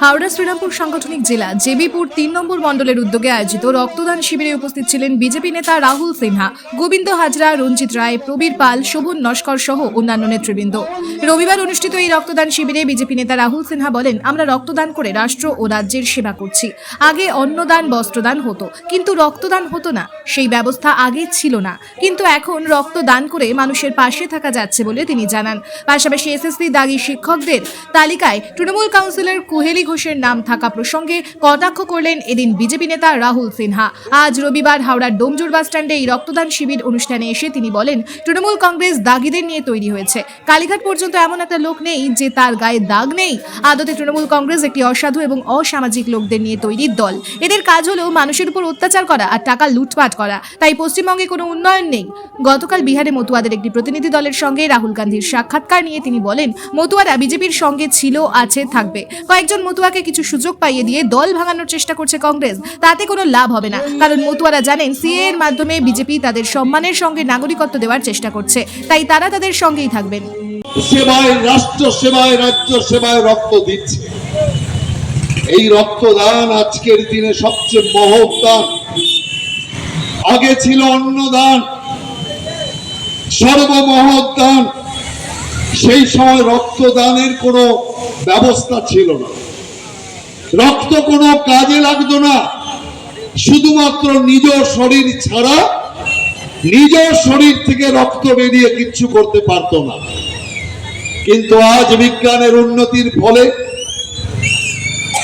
হাওড়া শ্রীরামপুর সাংগঠনিক জেলা জেবিপুর তিন নম্বর মণ্ডলের উদ্যোগে আয়োজিত রক্তদান শিবিরে উপস্থিত ছিলেন বিজেপি নেতা রাহুল সিনহা, গোবিন্দ হাজরা, রঞ্জিত রায়, প্রবীর পাল, শোভন নস্কর সহ অন্যান্য নেতৃবৃন্দ। রবিবার অনুষ্ঠিত এই রক্তদান শিবিরে বিজেপি নেতা রাহুল সিনহা বলেন, আমরা রক্তদান করে রাষ্ট্র ও রাজ্যের সেবা করছি। আগে অন্নদান, বস্ত্রদান হতো। কিন্তু রক্তদান হতো না। সেই ব্যবস্থা আগে ছিল না। কিন্তু এখন রক্তদান করে মানুষের পাশে থাকা যাচ্ছে বলে তিনি জানান। পাশাপাশি এসএসসি দাগি শিক্ষকদের তালিকায় তৃণমূল কাউন্সিলর কুহেলি ঘোষের নাম থাকা প্রসঙ্গে কটাক্ষ করলেন এদিন বিজেপি নেতা রাহুল সিনহা। আজ রবিবার হাওড়ার ডোমজুর বাস স্ট্যান্ডে এই রক্তদান শিবির অনুষ্ঠানে এসে তিনি বলেন, তৃণমূল কংগ্রেস দাগিদের নিয়ে তৈরি হয়েছে। কালীঘাট পর্যন্ত এমন একটা লোক নেই যে তার গায়ে দাগ নেই। আদতে তৃণমূল কংগ্রেস একটি অসাধু এবং অসামাজিক লোকদের নিয়ে তৈরি দল। এদের কাজ হলো মানুষের উপর অত্যাচার করা আর টাকা লুটপাট করা। তাই পশ্চিমবঙ্গে কোনো উন্নয়ন নেই। গতকাল বিহারে মতুয়াদের একটি প্রতিনিধি দলের সঙ্গে রাহুল গান্ধীর সাক্ষাৎকার নিয়ে তিনি বলেন, মতুয়ারা বিজেপির সঙ্গে ছিল, আছে, থাকবে। কয়েকজন মতুয়াকে কিছু সুযোগ পাইয়ে দিয়ে দল ভাঙানোর চেষ্টা করছে কংগ্রেস। তাতে কোনো লাভ হবে না। কারণ মতুয়ারা জানেন, সিএ এর মাধ্যমে বিজেপি তাদের সম্মানের সঙ্গে নাগরিকত্ব দেওয়ার চেষ্টা করছে। তাই তারা তাদের সঙ্গেই থাকবেন। সেবায় রাষ্ট্র, সেবায় রাজ্য, সেবায় রক্ত দিচ্ছে। এই রক্তদান আজকের দিনে সবচেয়ে মহৎ দান। আগে ছিল অন্নদান, সর্বমহৎ দান। সেই সময় রক্তদানের কোনো ব্যবস্থা ছিল না। রক্ত কোনো কাজে লাগতো না। শুধুমাত্র নিজ শরীর ছাড়া নিজ শরীর থেকে রক্ত বেরিয়ে কিচ্ছু করতে পারতো না। কিন্তু আজ বিজ্ঞানের উন্নতির ফলে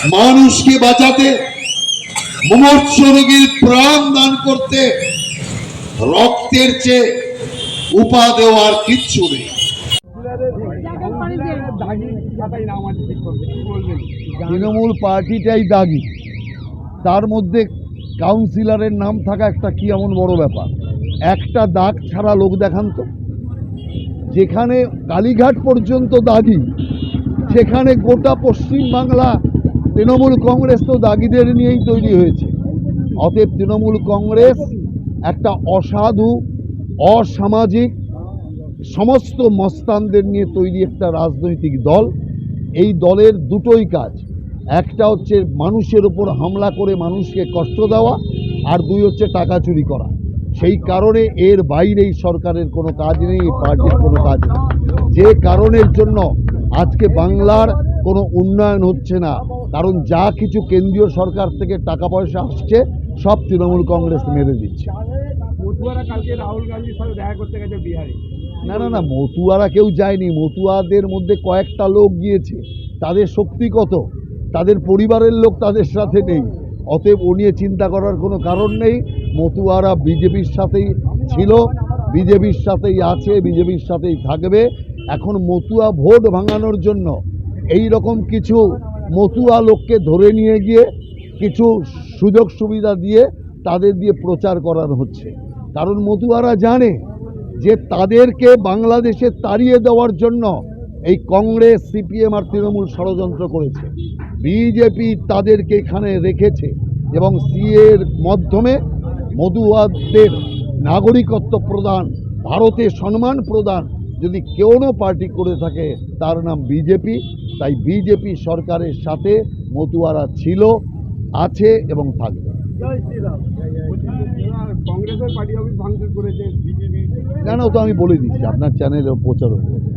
মানুষকে বাঁচাতে, মুমর্ষ রোগীর প্রাণ দান করতে রক্তের চেয়ে উপা দেওয়ার কিচ্ছু নেই। তৃণমূল পার্টিটাই দাগি। তার মধ্যে কাউন্সিলরের নাম থাকা একটা কি এমন বড় ব্যাপার? একটা দাগ ছাড়া লোক দেখান তো। যেখানে কালীঘাট পর্যন্ত দাগি সেখানে গোটা পশ্চিমবাংলা তৃণমূল কংগ্রেস তো দাগিদের নিয়েই তৈরি হয়েছে। অতএব তৃণমূল কংগ্রেস একটা অসাধু, অসামাজিক সমস্ত মস্তানদের নিয়ে তৈরি একটা রাজনৈতিক দল। এই দলের দুটোই কাজ। একটা হচ্ছে মানুষের ওপর হামলা করে মানুষকে কষ্ট দেওয়া আর দুই হচ্ছে টাকা চুরি করা। সেই কারণে এর বাইরে এই সরকারের কোনো কাজ নেই, এই পার্টির কোনো কাজ নেই। যে কারণের জন্য আজকে বাংলার কোনো উন্নয়ন হচ্ছে না, কারণ যা কিছু কেন্দ্রীয় সরকার থেকে টাকা পয়সা আসছে, সব তৃণমূল কংগ্রেস মেরে দিচ্ছে। রাহুল গান্ধীর সাথে দেখা করতে গেছে বিহারে। না না না, মতুয়ারা কেউ যায়নি। মতুয়াদের মধ্যে কয়েকটা লোক গিয়েছে। তাদের শক্তি কত? তাদের পরিবারের লোক তাদের সাথে নেই। অতএব ও নিয়ে চিন্তা করার কোনো কারণ নেই। মতুয়ারা বিজেপির সাথেই ছিল, বিজেপির সাথেই আছে, বিজেপির সাথেই থাকবে। এখন মতুয়া ভোট ভাঙানোর জন্য এই রকম কিছু মতুয়া লোককে ধরে নিয়ে গিয়ে কিছু সুযোগ সুবিধা দিয়ে তাদের দিয়ে প্রচার করানো হচ্ছে। কারণ মতুয়ারা জানে যে তাদেরকে বাংলাদেশে তাড়িয়ে দেওয়ার জন্য এই কংগ্রেস, সিপিএম আর তৃণমূল ষড়যন্ত্র করেছে। বিজেপি তাদেরকে এখানে রেখেছে এবং সিএর মাধ্যমে মধুয়াদের নাগরিকত্ব প্রদান, ভারতে সম্মান প্রদান যদি কোনো পার্টি করে থাকে, তার নাম বিজেপি। তাই বিজেপি সরকারের সাথে মতুয়ারা ছিল, আছে এবং থাকবে। কংগ্রেসের পার্টি অফিস ভাঙচুর করেছে বিজেপি কেন তো আমি বলে দিচ্ছি আপনার চ্যানেলে প্রচার যাবে।